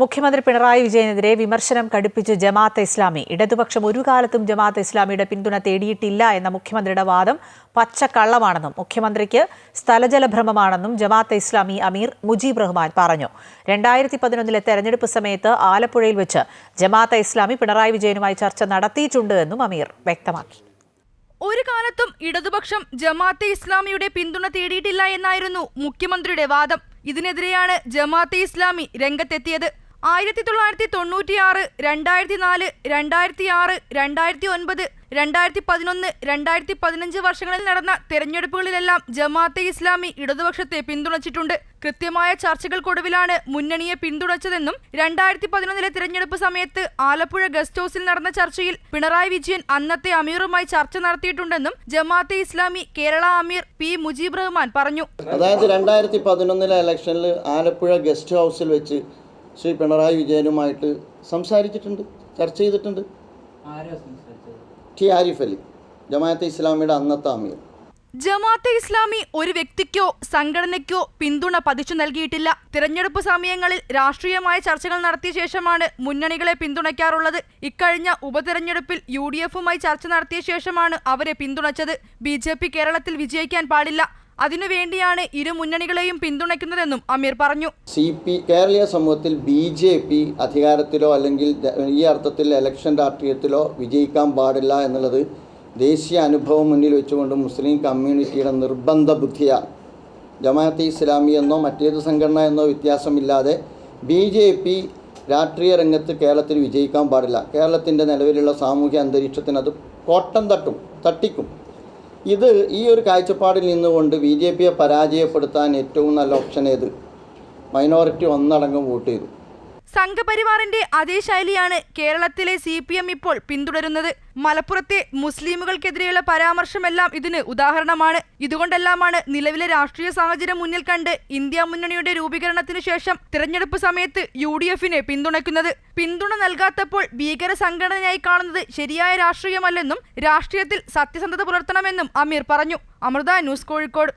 മുഖ്യമന്ത്രി പിണറായി വിജയനെതിരെ വിമർശനം കടുപ്പിച്ച് ജമാഅത്തെ ഇസ്ലാമി. ഇടതുപക്ഷം ഒരു കാലത്തും ജമാഅത്തെ ഇസ്ലാമിയുടെ പിന്തുണ തേടിയിട്ടില്ല എന്ന മുഖ്യമന്ത്രിയുടെ വാദം പച്ചക്കള്ളമാണെന്നും മുഖ്യമന്ത്രിക്ക് സ്ഥലജലഭ്രമമാണെന്നും ജമാഅത്തെ ഇസ്ലാമി അമീർ മുജീബ് റഹ്മാൻ പറഞ്ഞു. രണ്ടായിരത്തി പതിനൊന്നിലെ തെരഞ്ഞെടുപ്പ് സമയത്ത് ആലപ്പുഴയിൽ വെച്ച് ജമാഅത്തെ ഇസ്ലാമി പിണറായി വിജയനുമായി ചർച്ച നടത്തിയിട്ടുണ്ട് എന്നും അമീർ വ്യക്തമാക്കി. ഒരു കാലത്തും ഇടതുപക്ഷം ജമാഅത്തെ ഇസ്ലാമിയുടെ പിന്തുണ തേടിയിട്ടില്ല എന്നായിരുന്നു മുഖ്യമന്ത്രിയുടെ വാദം. ഇതിനെതിരെയാണ് ജമാഅത്തെ ഇസ്ലാമി രംഗത്തെത്തിയത്. ആയിരത്തി തൊള്ളായിരത്തി തൊണ്ണൂറ്റിയാറ് രണ്ടായിരത്തി നാല് രണ്ടായിരത്തി ആറ് രണ്ടായിരത്തി ഒൻപത് രണ്ടായിരത്തി പതിനൊന്ന് രണ്ടായിരത്തി പതിനഞ്ച് വർഷങ്ങളിൽ നടന്ന തെരഞ്ഞെടുപ്പുകളിലെല്ലാം ജമാഅത്തെ ഇസ്ലാമി ഇടതുപക്ഷത്തെ പിന്തുണച്ചിട്ടുണ്ട്. കൃത്യമായ ചർച്ചകൾക്കൊടുവിലാണ് മുന്നണിയെ പിന്തുണച്ചതെന്നും രണ്ടായിരത്തി പതിനൊന്നിലെ തിരഞ്ഞെടുപ്പ് സമയത്ത് ആലപ്പുഴ ഗസ്റ്റ് ഹൌസിൽ നടന്ന ചർച്ചയിൽ പിണറായി വിജയൻ അന്നത്തെ അമീറുമായി ചർച്ച നടത്തിയിട്ടുണ്ടെന്നും ജമാഅത്തെ ഇസ്ലാമി കേരള അമീർ പി മുജീബ് റഹ്മാൻ പറഞ്ഞു. അതായത് രണ്ടായിരത്തി പതിനൊന്നിലെ ഇലക്ഷനിൽ ആലപ്പുഴ ഗസ്റ്റ് ഹൌസിൽ വെച്ച് ശ്രീ പിണറായി വിജയനുമായിട്ട് സംസാരിച്ചിട്ടുണ്ട് ചർച്ച ചെയ്തിട്ടുണ്ട്. ടി ആരിഫ് അലി ജമാഅത്തെ ഇസ്ലാമിയുടെ അന്നത്തെ അമീർ. ജമാഅത്തെ ഇസ്ലാമി ഒരു വ്യക്തിക്കോ സംഘടനയ്ക്കോ പിന്തുണ പതിച്ചു നൽകിയിട്ടില്ല. തിരഞ്ഞെടുപ്പ് സമയങ്ങളിൽ രാഷ്ട്രീയമായ ചർച്ചകൾ നടത്തിയ ശേഷമാണ് മുന്നണികളെ പിന്തുണയ്ക്കാറുള്ളത്. ഇക്കഴിഞ്ഞ ഉപതെരഞ്ഞെടുപ്പിൽ യു ഡി എഫുമായി ചർച്ച നടത്തിയ ശേഷമാണ് അവരെ പിന്തുണച്ചത്. ബി ജെ പി കേരളത്തിൽ വിജയിക്കാൻ പാടില്ല. അതിനുവേണ്ടിയാണ് ഇരു മുന്നണികളെയും പിന്തുണയ്ക്കുന്നതെന്നും അമീർ പറഞ്ഞു. സി പി കേരളീയ സമൂഹത്തിൽ ബി ജെ പി അധികാരത്തിലോ അല്ലെങ്കിൽ ഈ അർത്ഥത്തിൽ എലക്ഷൻ രാഷ്ട്രീയത്തിലോ വിജയിക്കാൻ പാടില്ല എന്നുള്ളത് ദേശീയ അനുഭവം മുന്നിൽ വെച്ചുകൊണ്ട് മുസ്ലിം കമ്മ്യൂണിറ്റിയുടെ നിർബന്ധ ബുദ്ധിയാണ് ജമാഅത്ത് ഇസ്ലാമി എന്നോ മറ്റേത് സംഘടന എന്നോ വ്യത്യാസമില്ലാതെ ബി ജെ പി രാഷ്ട്രീയ രംഗത്ത് കേരളത്തിൽ വിജയിക്കാൻ പാടില്ല. കേരളത്തിന്റെ നിലവിലുള്ള സാമൂഹ്യ അന്തരീക്ഷത്തിന് അത് കോട്ടം തട്ടും തട്ടിക്കും. ഇത് ഈ ഒരു കാഴ്ചപ്പാടിൽ നിന്നുകൊണ്ട് ബി ജെ പിയെ പരാജയപ്പെടുത്താൻ ഏറ്റവും നല്ല ഓപ്ഷൻ ഏത്? മൈനോറിറ്റി ഒന്നടങ്കം വോട്ട് ചെയ്തു. സംഘപരിവാറിന്റെ അതേ ശൈലിയാണ് കേരളത്തിലെ സി പി എം ഇപ്പോൾ പിന്തുടരുന്നത്. മലപ്പുറത്തെ മുസ്ലിമുകൾക്കെതിരെയുള്ള പരാമർശമെല്ലാം ഇതിന് ഉദാഹരണമാണ്. ഇതുകൊണ്ടെല്ലാമാണ് നിലവിലെ രാഷ്ട്രീയ സാഹചര്യം മുന്നിൽ കണ്ട് ഇന്ത്യ മുന്നണിയുടെ രൂപീകരണത്തിന് ശേഷം തിരഞ്ഞെടുപ്പ് സമയത്ത് യു ഡി എഫിനെ പിന്തുണയ്ക്കുന്നത്. പിന്തുണ നൽകാത്തപ്പോൾ ഭീകര സംഘടനയായി കാണുന്നത് ശരിയായ രാഷ്ട്രീയമല്ലെന്നും രാഷ്ട്രീയത്തിൽ സത്യസന്ധത പുലർത്തണമെന്നും അമീർ പറഞ്ഞു. അമൃത ന്യൂസ് കോഴിക്കോട്.